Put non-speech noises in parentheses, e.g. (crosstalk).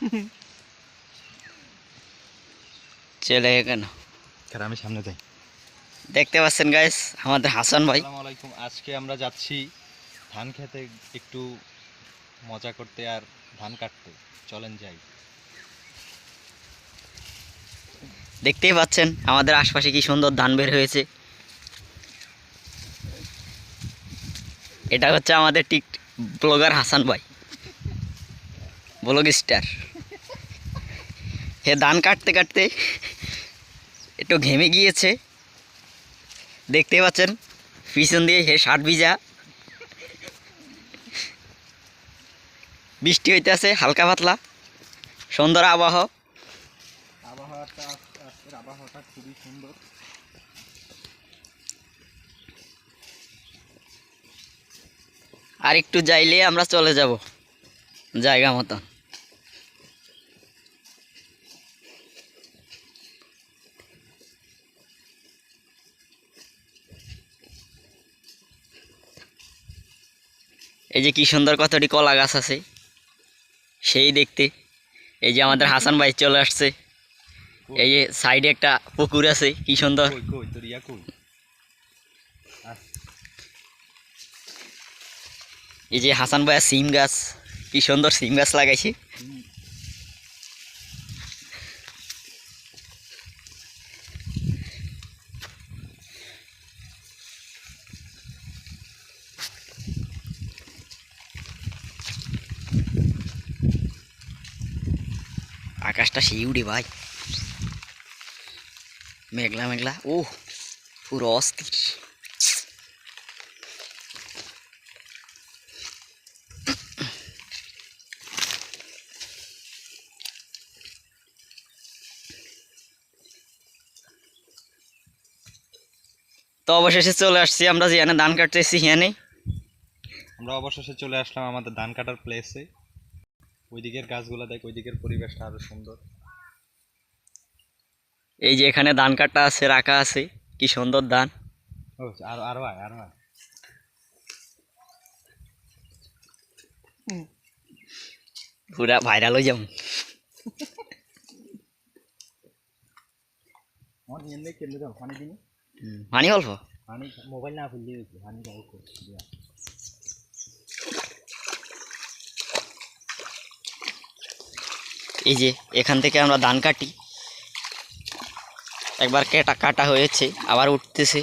(laughs) চলে কেন? আমি সামনে যাই। দেখতে পাচ্ছেন গাইস আমাদের হাসান ভাই। আলাইকুম। আজকে আমরা যাচ্ছি ধান খেতে একটু মজা করতে আর ধান কাটতে। চলেন যাই। দেখতেই পাচ্ছেন আমাদের আশপাশে কি সুন্দর ধান বের হয়েছে। এটা হচ্ছে আমাদের টিক ব্লগার হাসান ভাই। Blog star. হে ধান কাটতে কাটতে একটু ঘেমে গিয়েছে। দেখতে পাচ্ছেন পিছন দিয়ে হে শার্ট ভিজা বৃষ্টি হইতেছে হালকা পাতলা সুন্দর আবহাওয়া। আবহাওয়াটা আবহাওয়াটা খুবই সুন্দর। আর একটু যাইলে আমরা চলে যাব জায়গা মতন। এই যে কি সুন্দর কতটি কলা গাছ আছে সেই দেখতে। এই যে আমাদের হাসান ভাই চলে আসছে। এই যে সাইডে একটা পুকুর আছে কি সুন্দর। এই যে হাসান ভাইয়া সিম গাছ কি সুন্দর সিম গাছ লাগাইছে। আকাশটা সেই উড়ে ভাই। মেঘলা মেঘলা। ও পুরো অস্থির। তো অবশেষে চলে আসছি আমরা যেখানে ধান কাটতেছি, সেখানে। আমরা অবশেষে চলে আসলাম আমাদের ধান কাটার প্লেসে ওই দিকের গাছগুলো দেখ ওই দিকের পরিবেশটা আরও সুন্দর। এই যে এখানে ধান কাটা আছে রাখা আছে কি সুন্দর ধান। আর আরও আয় আরও আয়। পুরা ভাইরাল হয়ে যাব। পানি দিনি পানি অল্প? পানি মোবাইল না খুললে পানি যাও দিয়া এই যে এখান থেকে আমরা ধান কাটি। একবার কেটা কাটা হয়েছে আবার উঠতেছে।